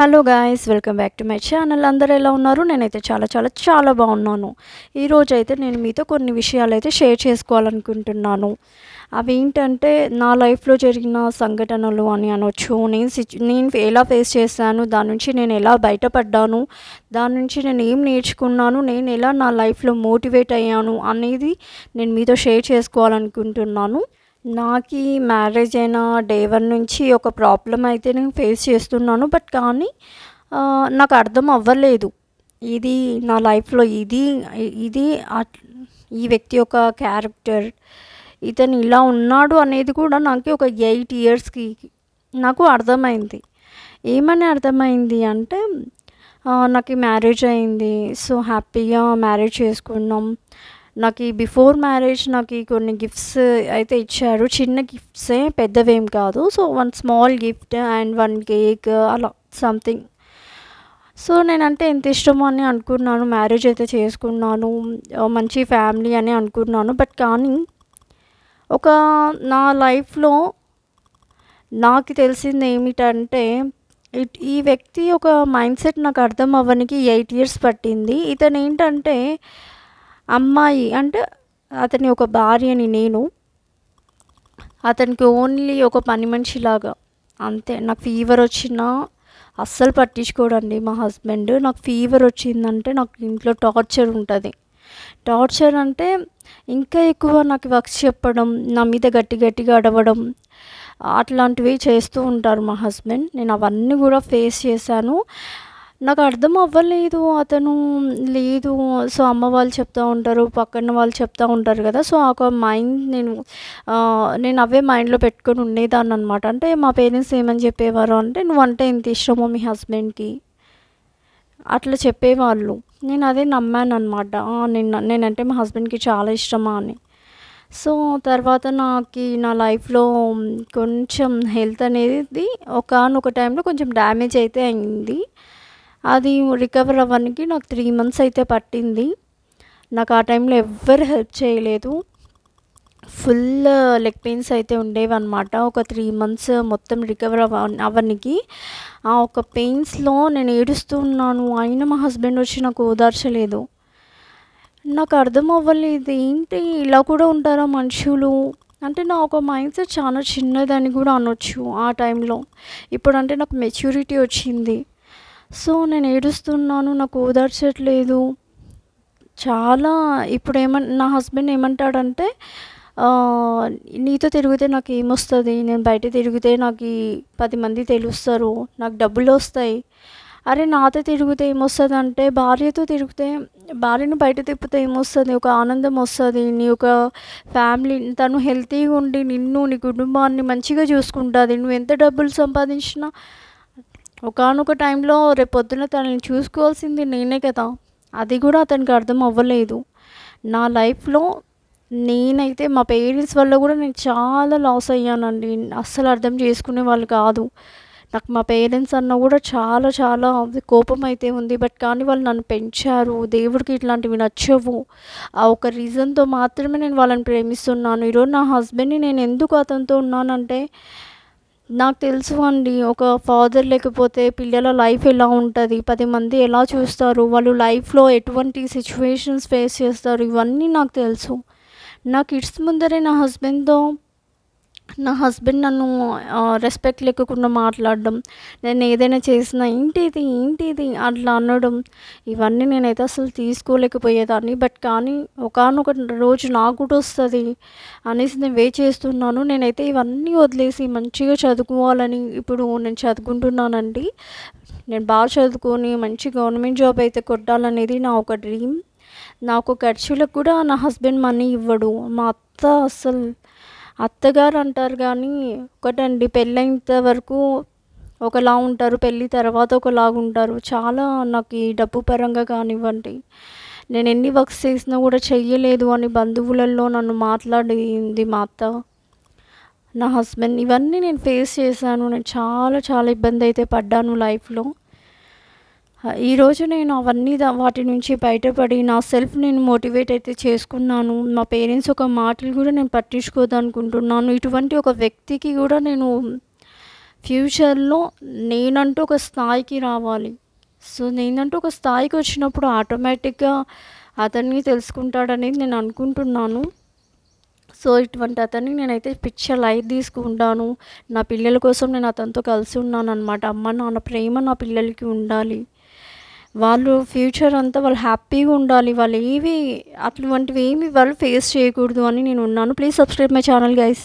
Hello guys welcome back to my channel. అందరూ ఎలా ఉన్నారు? నేనైతే చాలా చాలా చాలా బాగున్నాను. ఈరోజు అయితే నేను మీతో కొన్ని విషయాలు అయితే షేర్ చేసుకోవాలనుకుంటున్నాను. అవి ఏంటంటే నా లైఫ్లో జరిగిన సంఘటనలు అని అనొచ్చు. నేను సిచ్ నేను ఎలా ఫేస్ చేశాను దాని నుంచి నేను ఎలా బయటపడ్డాను దాని నుంచి నేను ఏం నేర్చుకున్నాను నేను ఎలా నా లైఫ్లో మోటివేట్ అయ్యాను అనేది నేను మీతో షేర్ చేసుకోవాలనుకుంటున్నాను. నాకు మ్యారేజ్ అయిన డే వన్ నుంచి ఒక ప్రాబ్లం అయితే నేను ఫేస్ చేస్తున్నాను. బట్ కానీ నాకు అర్థం అవ్వలేదు. ఇది నా లైఫ్లో ఇది ఇది అట్- ఈ వ్యక్తి యొక్క క్యారెక్టర్ ఇతను ఇలా ఉన్నాడు అనేది కూడా నాకు ఒక ఎయిట్ ఇయర్స్కి నాకు అర్థమైంది. ఏమని అర్థమైంది అంటే నాకు మ్యారేజ్ అయింది. సో హ్యాపీగా మ్యారేజ్ చేసుకున్నాం. నాకు ఈ బిఫోర్ మ్యారేజ్ నాకు ఈ కొన్ని గిఫ్ట్స్ అయితే ఇచ్చారు. చిన్న గిఫ్ట్సే పెద్దవేం కాదు. So one small gift and one cake అలా సంథింగ్ సో నేనంటే ఎంత ఇష్టమో అని అనుకున్నాను. మ్యారేజ్ అయితే చేసుకున్నాను. మంచి ఫ్యామిలీ అని అనుకున్నాను. బట్ కానీ ఒక నా లైఫ్లో నాకు తెలిసింది ఏమిటంటే ఇట్ ఈ వ్యక్తి ఒక మైండ్ సెట్ నాకు అర్థం అవ్వడానికి ఎయిట్ ఇయర్స్ పట్టింది. ఇతను ఏంటంటే అమ్మాయి అంటే అతని ఒక భార్యని నేను. అతనికి ఓన్లీ ఒక పని మనిషిలాగా. అంతే. నాకు ఫీవర్ వచ్చినా అస్సలు పట్టించుకోడండి మా హస్బెండ్ నాకు ఫీవర్ వచ్చిందంటే నాకు ఇంట్లో టార్చర్ ఉంటుంది. టార్చర్ అంటే ఇంకా ఎక్కువ నాకు వర్క్స్ చెప్పడం నా మీద గట్టి గట్టిగా అడవడం అట్లాంటివి చేస్తూ ఉంటారు మా హస్బెండ్ నేను అవన్నీ కూడా ఫేస్ చేశాను. నాకు అర్థం అవ్వలేదు అతను లేదు. సో అమ్మ వాళ్ళు చెప్తూ ఉంటారు పక్కన వాళ్ళు చెప్తూ ఉంటారు కదా. సో ఒక మైండ్ నేను నేను అవే మైండ్లో పెట్టుకొని ఉండేదాన్ని అనమాట అంటే మా పేరెంట్స్ ఏమని చెప్పేవారు అంటే నువ్వు అంటే ఎంత ఇష్టమో మీ హస్బెండ్కి? అట్లా చెప్పేవాళ్ళు. నేను అదే నమ్మాను అనమాట నేను నేనంటే మా హస్బెండ్కి చాలా ఇష్టమా? అని. సో తర్వాత నాకు నా లైఫ్లో కొంచెం హెల్త్ అనేది ఒకనొక టైంలో కొంచెం డ్యామేజ్ అయితే అయింది. అది రికవర్ అవ్వడానికి నాకు త్రీ మంత్స్ అయితే పట్టింది. నాకు ఆ టైంలో ఎవ్వరు హెల్ప్ చేయలేదు. ఫుల్ లెగ్ పెయిన్స్ అయితే ఉండేవి అనమాట ఒక త్రీ మంత్స్ మొత్తం రికవర్ అవ అవ్వడానికి ఆ ఒక పెయిన్స్లో నేను ఏడుస్తూ ఉన్నాను. అయినా మా హస్బెండ్ వచ్చి నాకు ఓదార్చలేదు. నాకు అర్థం అవ్వలేదు. ఏంటి ఇలా కూడా ఉంటారా మనుషులు? అంటే నా ఒక మైండ్ సెట్ చాలా చిన్నదని కూడా అనొచ్చు ఆ టైంలో ఇప్పుడంటే నాకు మెచ్యూరిటీ వచ్చింది. సో నేను ఏడుస్తున్నాను నాకు ఓదార్చట్లేదు. చాలా ఇప్పుడు ఏమన్ నా హస్బెండ్ ఏమంటాడంటే నీతో తిరిగితే నాకు ఏమొస్తుంది? నేను బయట తిరిగితే నాకు ఈ పది మంది తెలుస్తారు నాకు డబ్బులు వస్తాయి. అరే నాతో తిరిగితే ఏమొస్తుంది అంటే భార్యతో తిరిగితే భార్యను బయట తిప్పితే ఏమొస్తుంది? ఒక ఆనందం వస్తుంది. నీ ఒక ఫ్యామిలీ తను హెల్తీగా ఉండి నిన్ను నీ కుటుంబాన్ని మంచిగా చూసుకుంటుంది. నువ్వు ఎంత డబ్బులు సంపాదించినా ఒకనొక టైంలో రేపు పొద్దున తనని చూసుకోవాల్సింది నేనే కదా. అది కూడా అతనికి అర్థం అవ్వలేదు. నా లైఫ్లో నేనైతే మా పేరెంట్స్ వల్ల కూడా నేను చాలా లాస్ అయ్యానండి. అస్సలు అర్థం చేసుకునే వాళ్ళు కాదు. నాకు మా పేరెంట్స్ అన్న కూడా చాలా చాలా కోపం అయితే ఉంది. బట్ కానీ వాళ్ళు నన్ను పెంచారు. దేవుడికి ఇట్లాంటివి నచ్చవు. ఆ ఒక రీజన్తో మాత్రమే నేను వాళ్ళని ప్రేమిస్తున్నాను. ఈరోజు నా హస్బెండ్ని నేను ఎందుకు అతనితో ఉన్నానంటే నాకు తెలుసు అండి ఒక ఫాదర్ లేకపోతే పిల్లల లైఫ్ ఎలా ఉంటుంది? పది మంది ఎలా చూస్తారు? వాళ్ళు లైఫ్లో ఎటువంటి సిచ్యువేషన్స్ ఫేస్ చేస్తారు? ఇవన్నీ నాకు తెలుసు. నా కిడ్స్ ముందరే నా హస్బెండ్తో నా హస్బెండ్ నన్ను రెస్పెక్ట్ లేకుండా మాట్లాడడం నేను ఏదైనా చేసినా ఏంటిది ఏంటిది అట్లా అనడం ఇవన్నీ నేనైతే అసలు తీసుకోలేకపోయేదాన్ని. బట్ కానీ ఒకనొక రోజు నాకు కూడా వస్తుంది అనేసి నేను వే చేస్తున్నాను. నేనైతే ఇవన్నీ వదిలేసి మంచిగా చదువుకోవాలని ఇప్పుడు నేను చదువుకుంటున్నానండి. నేను బాగా చదువుకొని మంచి గవర్నమెంట్ జాబ్ అయితే కొట్టాలనేది నా ఒక డ్రీమ్ నాకు ఖర్చులకు కూడా నా హస్బెండ్ మనీ ఇవ్వడు. మా అత్త అసలు అత్తగారు అంటారు కానీ ఒకటండి పెళ్ళైనంత వరకు ఒకలా ఉంటారు పెళ్ళి తర్వాత ఒకలాగా ఉంటారు. చాలా నాకు ఈ డబ్బు పరంగా కానివ్వండి. నేను ఎన్ని వర్క్స్ చేసినా కూడా చెయ్యలేదు అని బంధువులలో నన్ను మాట్లాడింది మా అత్త. నా హస్బెండ్. ఇవన్నీ నేను ఫేస్ చేశాను. నేను చాలా చాలా ఇబ్బంది అయితే పడ్డాను లైఫ్లో. ఈరోజు నేను అవన్నీ వాటి నుంచి బయటపడి నా సెల్ఫ్ నేను మోటివేట్ అయితే చేసుకున్నాను. మా పేరెంట్స్ ఒక మాటలు కూడా నేను పట్టించుకోదనుకుంటున్నాను. ఇటువంటి ఒక వ్యక్తికి కూడా నేను ఫ్యూచర్లో నేనంటూ ఒక స్థాయికి రావాలి. సో నేనంటూ ఒక స్థాయికి వచ్చినప్పుడు ఆటోమేటిక్గా అతన్ని తెలుసుకుంటాడనేది నేను అనుకుంటున్నాను. సో ఇటువంటి అతన్ని నేనైతే పిక్చర్ లైట్ తీసుకుంటాను. నా పిల్లల కోసం నేను అతనితో కలిసి ఉన్నాను అనమాట అమ్మ నాన్న ప్రేమ నా పిల్లలకి ఉండాలి. వాళ్ళు ఫ్యూచర్ అంతా వాళ్ళు హ్యాపీగా ఉండాలి. వాళ్ళు ఏవి అటువంటివి ఏమి వాళ్ళు ఫేస్ చేయకూడదు అని నేను ఉన్నాను. Please subscribe my channel guys